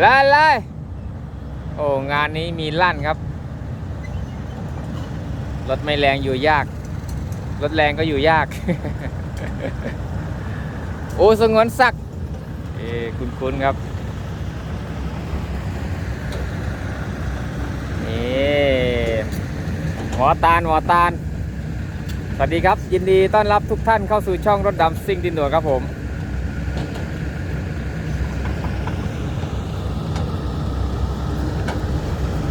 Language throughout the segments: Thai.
ลั่นเลยโอ้งานนี้มีลั่นครับ รถไม่แรงอยู่ยาก รถแรงก็อยู่ยาก โอ้สงวนศักเอ้คุณคุณครับ นี่หมอตาลหมอตาล สวัสดีครับ ยินดีต้อนรับทุกท่านเข้าสู่ช่องรถดำซิ่งดินด่วครับผม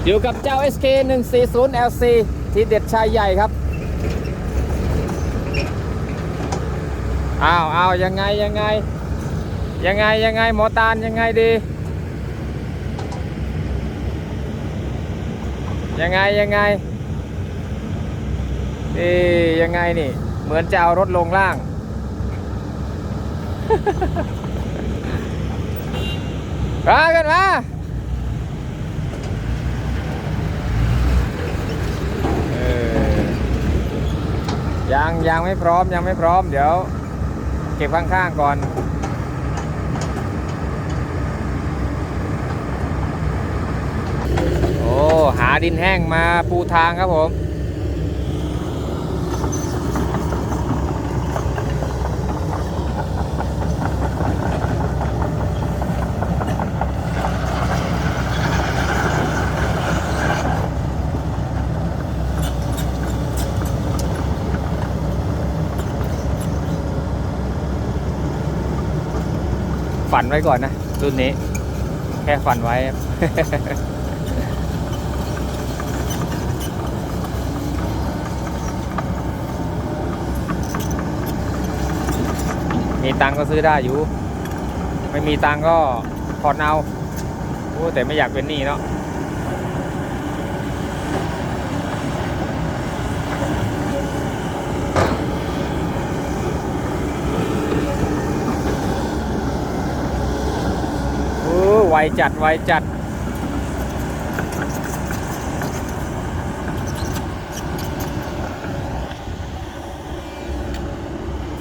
อยู่กับเจ้า SK 140 LC ที่เด็ดชายใหญ่ครับ อ้าวอ้าวยังไงยังไง ยังไงยังไงหมอตาลยังไงดี ยังไงยังไงเอ๊ยยังไงนี่ เหมือนจะเอารถลงล่าง มากันมา เออ ยังยังไม่พร้อมยังไม่พร้อม เดี๋ยว เก็บข้างๆก่อน โอ้ หาดินแห้งมาปูทางครับผม ฝันไว้ก่อนนะ รุ่นนี้ แค่ฝันไว้ มีตังก็ซื้อได้อยู่ ไม่มีตังก็ผ่อนเอาโอ้แต่ไม่อยากเป็นหนี้เนาะโอ้ไว จัดไวจัด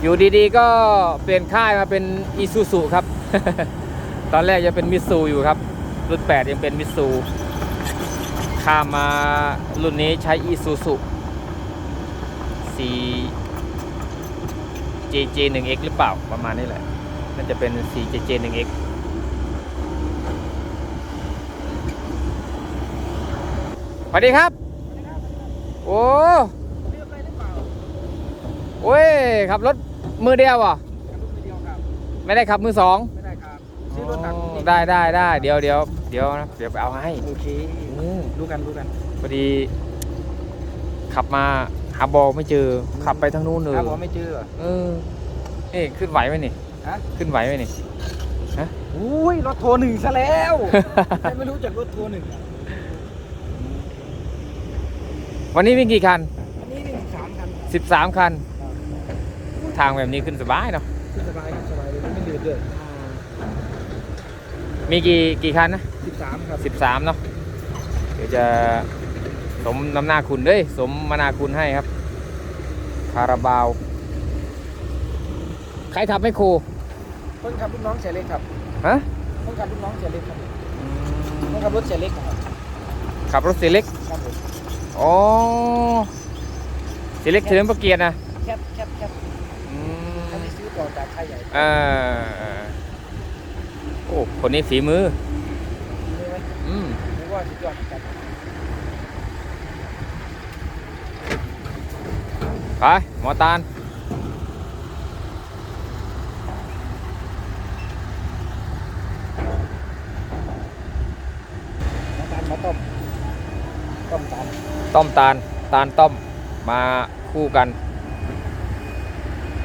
อยู่ดีๆ ก็เปลี่ยนค่ายมาเป็นอีซูซูครับ ตอนแรกยังเป็นมิตซูอยู่ครับ รุ่น 8 ยังเป็นมิตซูข้ามมารุ่นนี้ใช้อีซูซู 4 JJ 1X หรือเปล่าประมาณนี้แหละน่าจะเป็น 4 สวัสดีครับ โอ้โอ้ยขับรถมือเดียวเหรอะไม่ได้ขับมือสองไม่ได้ครับซื้อรถตักอ๋อได้ได้ได้เดี๋ยวเดี๋ยวเดี๋ยวนะเดี๋ยวไปเอาให้โอเคอืมรู้กันรู้กันพอดี ขับมาหาบอไม่เจอ ขับไปทางนู้นเลยถ้าบอกไม่เจอเหรอ เออนี่ขึ้นไหวไหมนี่ฮะ ขึ้นไหวไหมนี่ อุ้ยรถโทรหนึ่งซะแล้วใครไม่รู้จักรถโทรหนึ่งอะ วันนี้วิ่งกี่คัน อันนี้นี่สามคัน13 คัน ทางแบบนี้ขึ้นสบายเนาะ ขึ้นสบายขึ้นสบายเลยไม่เหนื่อยด้วยมีกี่กี่คันนะสิบสามครับ13 เนาะ เดี๋ยวจะสมน้ำหน้าคุณเด้ยสมมานาคุณให้ครับ คาราบาว ใครขับไม่ครูคนขับลูกน้องเสียเล็กครับฮะ คนขับลูกน้องเสียเล็กครับคนขับรถเสียเล็กครับขับรถเสียเล็กครับผม อ๋อเสียเล็กเฉลิมพระเกียรตินะแคบแคบแคบอือันมนี้ซื้อต่อจากค่ายใหญ่เอ่อโอ้คนนี้ฝีมือมีไหมอืมรู้ว่าสุดยอดจัดไปหมอตาล น้ำตาลมาต้มต้มตาลต้มตาลตาลต้มมาคู่กัน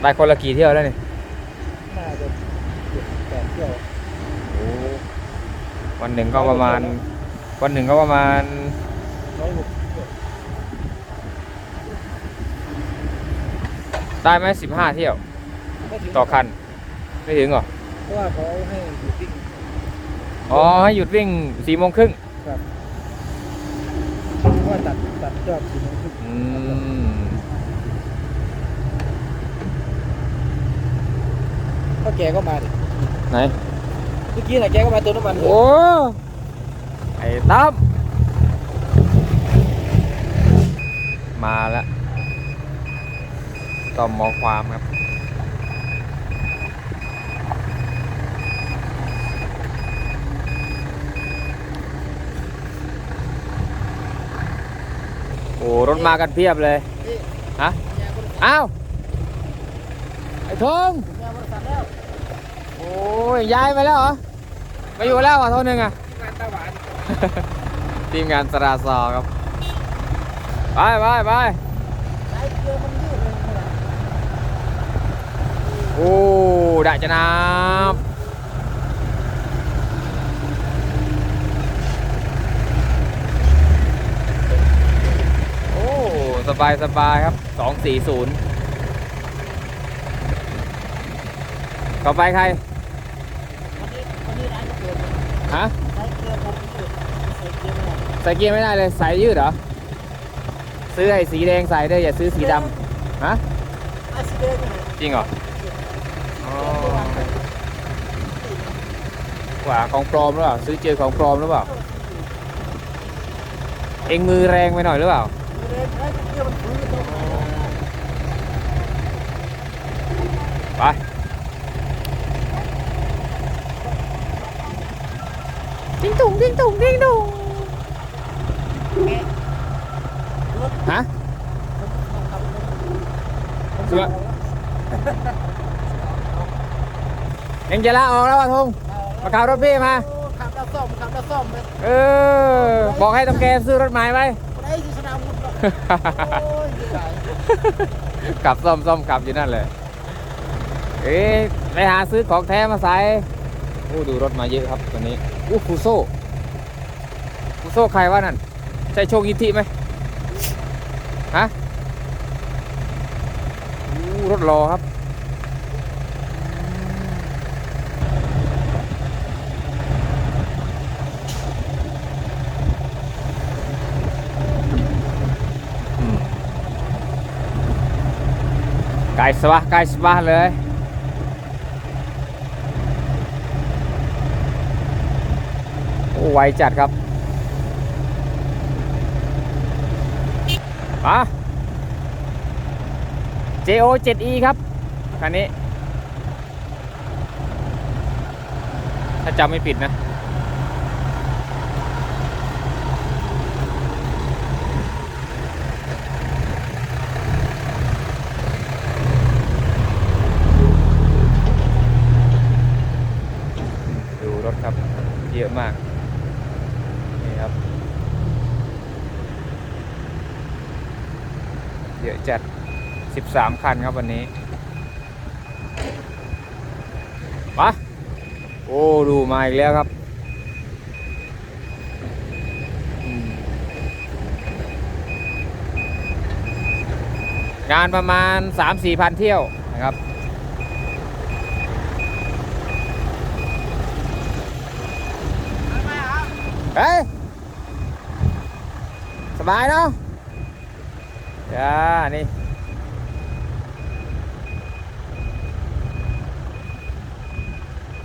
ได้คนละกี่เที่ยวแล้วนี่น่าจะเจ็ดแปดเที่ยวโอ้วันหนึ่งก็ประมาณ วันหนึ่งก็ประมาณร้อยหกเที่ยวได้ไหมสิบห้าเที่ยว ไม่ถึงต่อคัน ไม่ถึงเหรอเพราะว่าเขาให้หยุดวิ่งอ๋อให้หยุดวิ่งสี่โมงครึ่งครับ เพราะว่าตัดตัดยอดสี่โมงครึ่งอืมก็แกก็มาดิไหนเมื่อกี้น่ะแกก็มาเติมน้ำมันโอ้ไอ้ตั้มมาแล้วต่อมหมอความครับ อ้รถมากันเพียบเลยฮะอ้าวไอ้ทงโอ้ยย้ายไปแล้วเหรอไปอยู่แล้วเหรอะโทษหนึ่งอะงานตาหวานทีมงานสราซอครับไปไปไปไอ้เกลือมันยืดเลยนะโอ้ได้จะนับโอ้ สบายสบายครับ240ต่อไปใครวันนี้วันนี้ร้านก็เปิดฮะใช้เกลือผมยืดใส่เกลือไม่ได้ใส่เกียร์ไม่ได้เลยใส่ยืดเหรอ ซื้อไอ้สีแดงใส่ด้วยอย่าซื้อสีดำฮะไอ้สีแดงนี่จริงเหรออ๋อว่าของปลอมหรือเปล่า ซื้อเจอของปลอมหรือเปล่า เองมือแรงไปหน่อยหรือเปล่าสีแดง ไปดิ้งตุงดิ้งตุงดิ้งตุงฮะเสือเองจะลาออกแล้ววะทงมาขับรถพี่มาขับแล้วซ่อมขับแล้วซ่อมเออ บอกให้ต้องแกซื้อรถใหม่ไป กลับซ่อมซ่อมกลับอยู่นั่นเลยเอ๊ะไปหาซื้อของแท้มาใส่โอ้ดูรถมาเยอะครับตัวนี้อู้คูโซ่คูโซ่ใครวะนั่นใช่โชคยิทธิไหมฮะอู้รถรอครับ ไก่สวะไก่สวะเลย โอ้ไวจัดครับมา JO 7E ครับคันนี้ ถ้าจำไม่ผิดนะ ดูรถครับ เย อะมาก นี่ครับ เยอะจัด 13 คันครับวันนี้มาโอ้ ดูมาอีกแล้วครับงานประมาณ 3-4พันเที่ยวนะครับ เฮ้ยสบายเนาะจ้านี่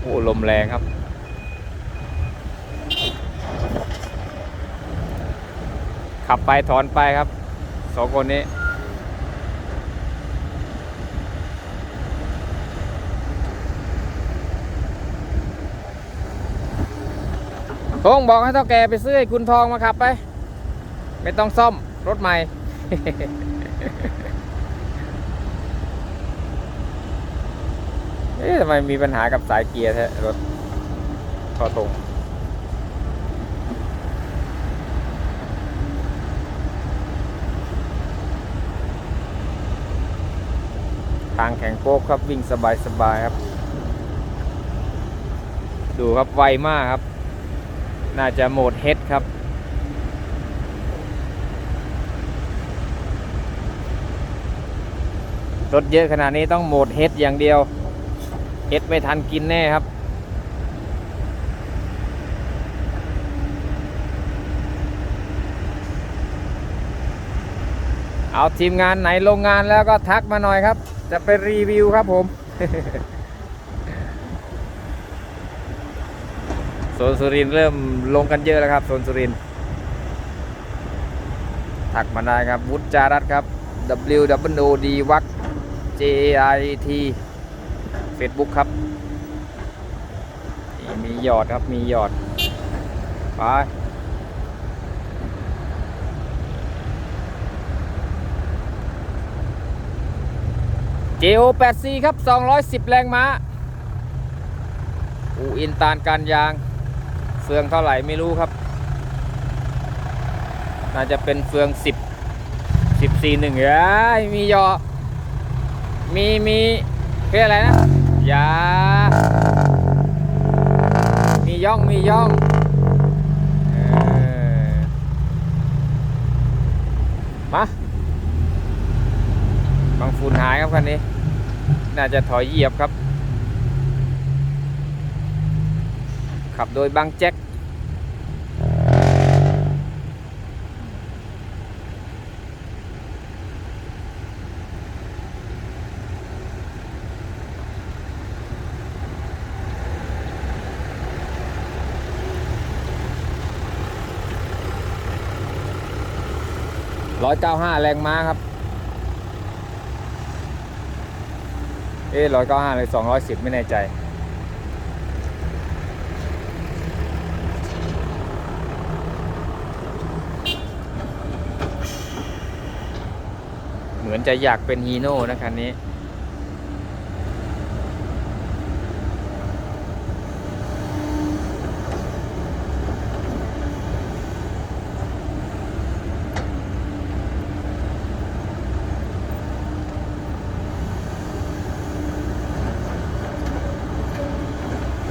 โอ้ลมแรงครับขับไปถอนไปครับสองคนนี้ ทงบอกให้เท่าแกไปซื้อให้คุณทองมาขับไป ไม่ต้องซ่อมรถใหม่ เอ๊ะทำไมมีปัญหากับสายเกียร์แท้รถทอทงทางแข็งโป๊กครับวิ่งสบายๆครับ ดูครับไวมากครับ น่าจะโหมดเฮดครับ รถเยอะขนาดนี้ต้องโหมดเฮดอย่างเดียวเฮดไม่ทันกินแน่ครับเอาทีมงานไหนลงงานแล้วก็ทักมาหน่อยครับ จะไปรีวิวครับผม ซนสุรินเริ่มลงกันเยอะแล้วครับโซนสุรินถักมาได้ครับ วุฒิจารัตครับ W W O D วัก J I T Facebook ครับ มีหยอดครับ มีหยอด ไป JO 8 C ครับ 210 แรงม้าอูอินตานการยาง เฟืองเท่าไหร่ไม่รู้ครับ น่าจะเป็นเฟือง10 10 4 1เอ้ยมียอ มีมีเรียกอะไรนะยามีย่องมีย่องมาบางฝุ่นหายครับคันนี้ น่าจะถอยเหยียบครับ ขับโดยบางแจ็คร้อยเก้าห้าแรงม้าครับ เอ๊ร้อยเก้าห้าเลยสองร้อยสิบไม่แน่ใจ มือนจะอยากเป็นฮีโน่นะคันนี้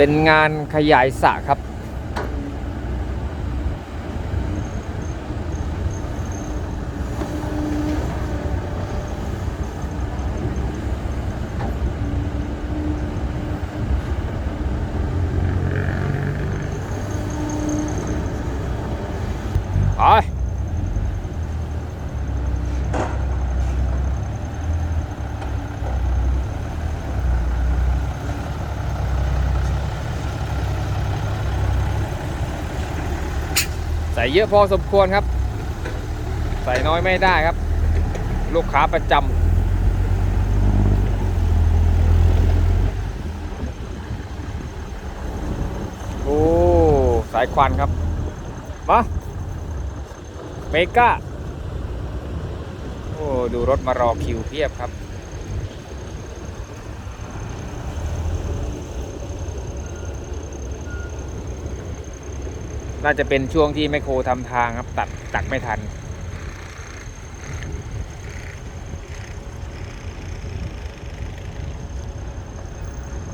เป็นงานขยายสระครับ ไปใส่เยอะพอสมควรครับ ใส่น้อยไม่ได้ครับ ลูกค้าประจำโอ้ สายควันครับ มา เมกาโอ้ดูรถมารอคิวเพียบครับน่าจะเป็นช่วงที่แมโครทำทางครับตัดตักไม่ทัน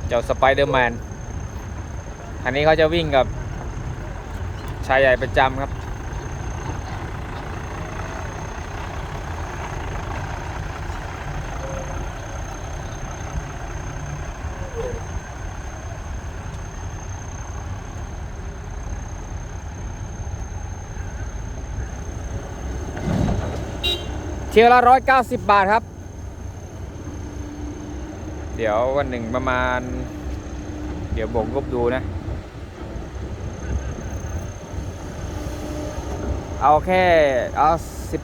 เจ้าสไปเดอร์แมนอันนี้เขาจะวิ่งกับชายใหญ่ประจำครับ เที่ยวละร้อยเก้าสิบบาทครับ เดี๋ยววันหนึ่งประมาณ เดี๋ยวบ่งกบดูนะ เอาแค่เอาสิบ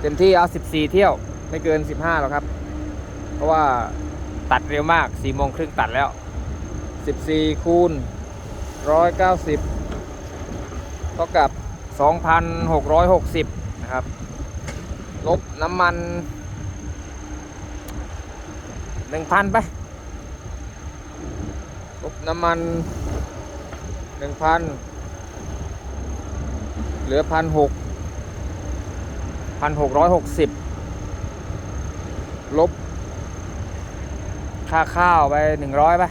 เต็มที่เอาสิบสี่เที่ยว ไม่เกินสิบห้าหรอกครับ เพราะว่าตัดเร็วมากสี่โมงครึ่งตัดแล้วสิบสี่คูณร้อยเก้าสิบเท่ากับสองพันหกร้อยหกสิบ ลบน้ำมันหนึ่งพันไป ลบน้ำมันหนึ่งพันเหลือพันหกพันหกร้อยหกสิบลบ ค่าข้าวไปหนึ่งร้อยไป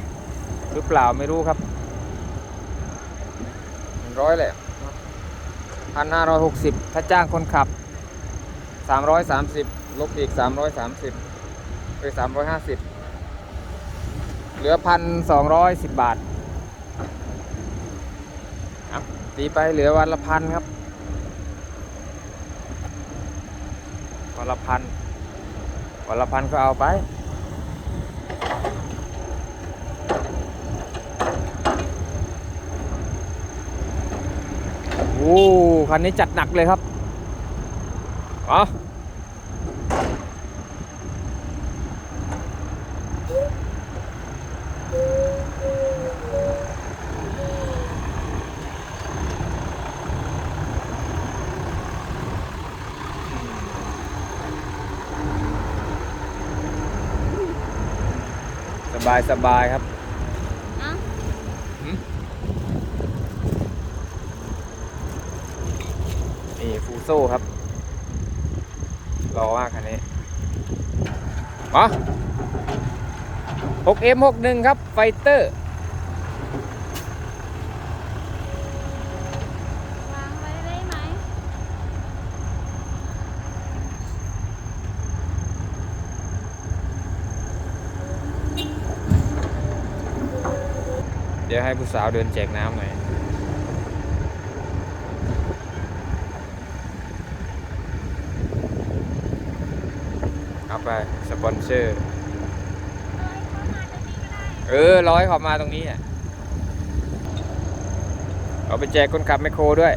หรือเปล่าไม่รู้ครับหนึ่งร้อยแหละพันห้าร้อยหกสิบถ้าจ้างคนขับ สามร้อยสามสิบลบอีกสามร้อยสามสิบไปสามร้อยห้าสิบเหลือพันสองร้อยสิบบาทครับตีไปเหลือวันละพันครับ วันละพันวันละพันก็เอาไปโอ้คันนี้จัดหนักเลยครับ เอาสบายสบายครับ อะนี่ฟูโซ่ครับ รอมากคันนี้ มา 6M61 ครับ ไฟเตอร์วางไว้ได้ไหมเดี๋ยวให้ผู้สาวเดินแจกน้ำหน่อย เอาไปสปอนเซอร์ เออร้อยขอมาตรงนี้อะเอาไปแจกคนขับไมคโครด้วย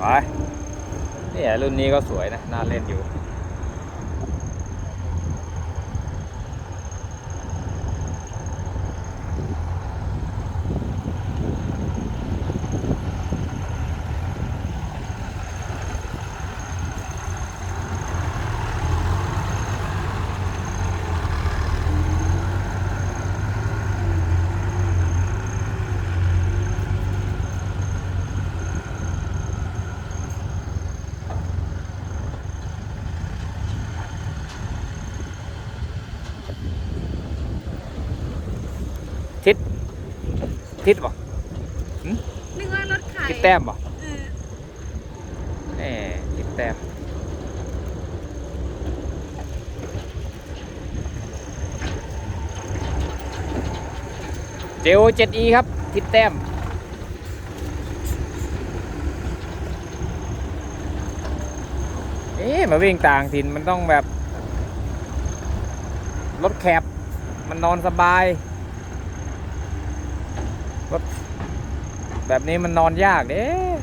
ไปเนี่ย รุ่นนี้ก็สวยนะ ทิศป่ะนึกว่ารถไข่ทิศแต้มป่ะเออแหมทิศแต้มเจโอ 7E ครับ ทิศแต้มเอ๊ะมาวิ่งต่างถิ่นมันต้องแบบ รถแคบมันนอนสบาย รถแบบนี้มันนอนยากเด้อ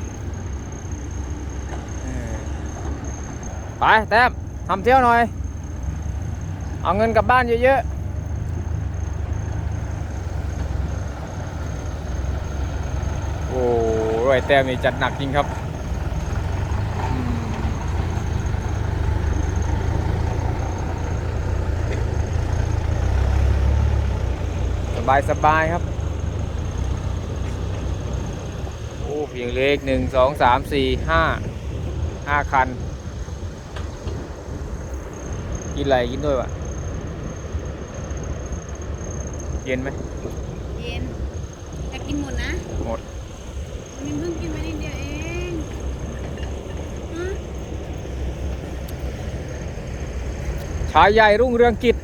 ไปแต้มทำเที่ยวหน่อย เอาเงินกลับบ้านเยอะๆ โอ้รวยแต้มนี่จัดหนักจริงครับสบายสบายครับ โอ้เพี ยงเล็กหนึ่งสองสามสี่ห้าห้าคัน กินอะไรกินด้วยวะเย็นไหมเย็นแต่กินหมดนะหมดมินเพิ่งกินไปนิดเดียวเองฮะชายใหญ่รุ่งเรืองกิจ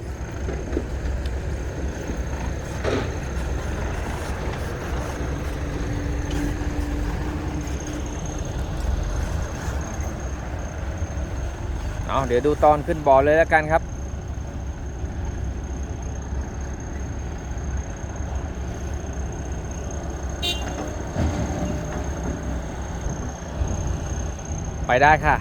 เอาเดี๋ยวดูตอนขึ้นบ่อเลยแล้วกันครับไปได้ค่ะ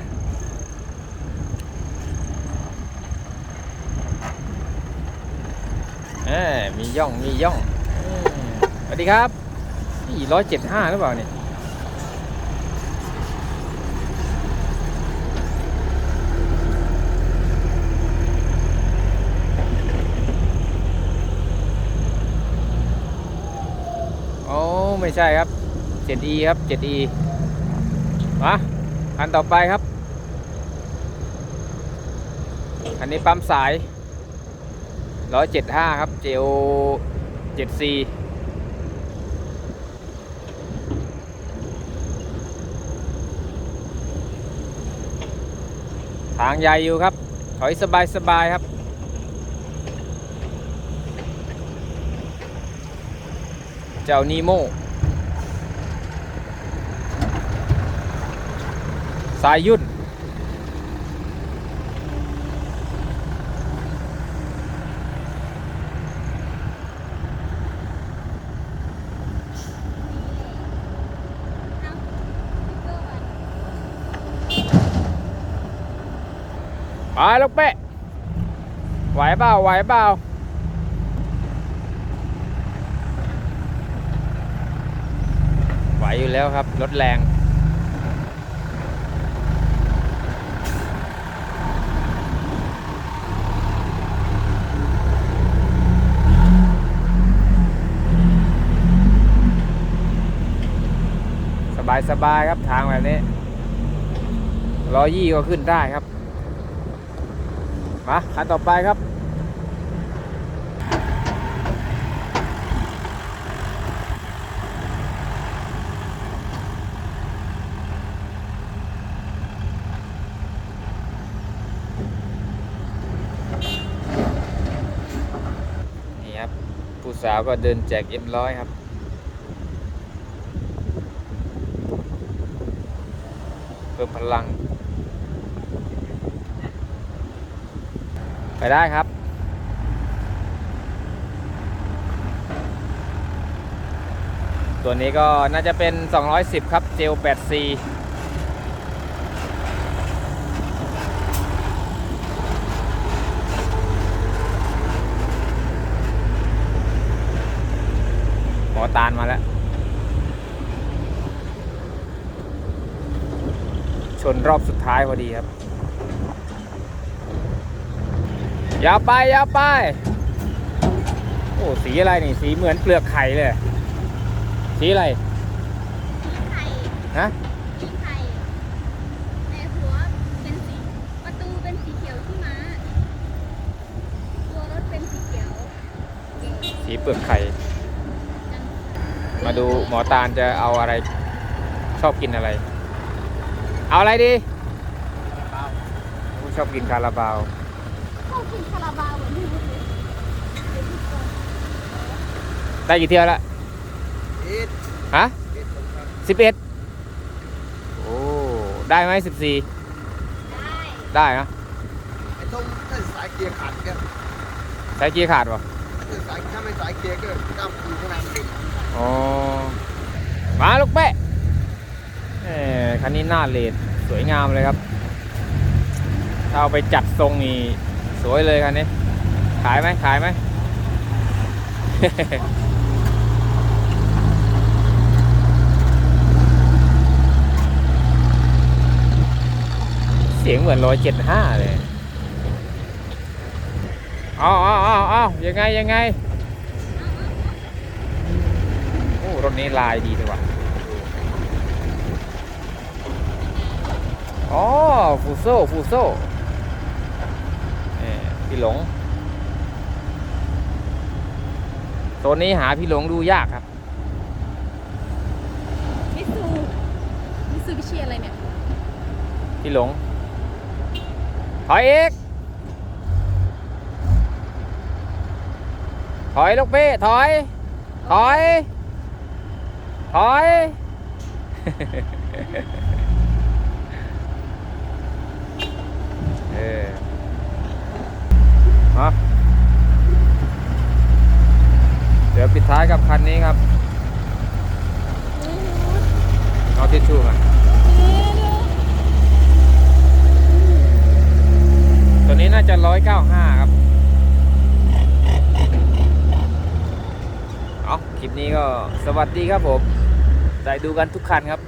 มีย่อง มีย่อง สวัสดีครับนี่ร้อยเจ็ดห้าหรือเปล่าเนี่ย โอ้ ไม่ใช่ครับ 7E ครับ 7E มาคันต่อไปครับ อันนี้ปั๊มสายร้อยเจ็ดห้าครับ JO เจ็ด C ทางใหญ่อยู่ครับ ถอยสบายสบายครับ เจ้านีโม สายยุ่น ไปลูกเป๊ะ ไหวเปล่า ไหวเปล่าไหวอยู่แล้วครับ รถแรง สบายๆครับทางแบบนี้ร้อยี่ก็ขึ้นได้ครับ มาคันต่อไปครับนี่ครับผู้สาวก็เดินแจกเอ็มร้อยครับ พิ่มพลัง ไปได้ครับตัวนี้ก็น่าจะเป็น 210 ครับ เจล 8C หมอตาลมาแล้ว ชนรอบสุดท้ายพอดีครับอยาวไปอยาวไป โอ้สีอะไรนี่ สีเหมือนเปลือกไข่เลย สีอะไรไข่ฮะสีไข่แต่หัวเป็นสีประตูเป็นสีเขียวที่มาตัวรถเป็นสีเขียวสีเปลือกไข่ มาดูหมอตาลจะเอาอะไรชอบกินอะไร เอาอะไรดีชอบกินคาราบาวเข้ากินคาราบาวเหมือนที่รู้สึกได้กี่เที่ยวละเอ็ดฮะเอ็ดผมครับสิบเอ็ดโอ้ ได้ไหมสิบสี่ได้ได้นะไอ้ตรงถ้าสายเกียร์ขาดก็ใช้เกียร์ขาดป่ะถ้าสายถ้าไม่สายเกียร์ก็ก้ามคืนข้างในมันเด็กอ๋อมาลูกเป๊ะเอ้ คันนี้หน้าเลดสวยงามเลยครับถ้าเอาไปจัดทรงนี่สวยเลยคันนี้ ขายไหมขายไหมเสียงเหมือนร้อยเจ็ดห้าเลยเอาเอาเอาเอายังไงยังไง โอ้ รถนี้ลายดีดีว่ะ อ๋อฟูโซ่ฟูโซ่เอ่อพี่หลงโซนนี้หาพี่หลงดูยากครับมิซูมิซูบิชิอะไรเนี่ย พี่หลงถอยอีกถอยลูกเป้ถอย ถอย ถอย เออมาเดี๋ยวปิดท้ายกับคันนี้ครับเอาทิชชู่มาตัวนี้น่าจะร้อยเก้าห้าครับ เอาคลิปนี้ก็สวัสดีครับผมได้ดูกันทุกคันครับ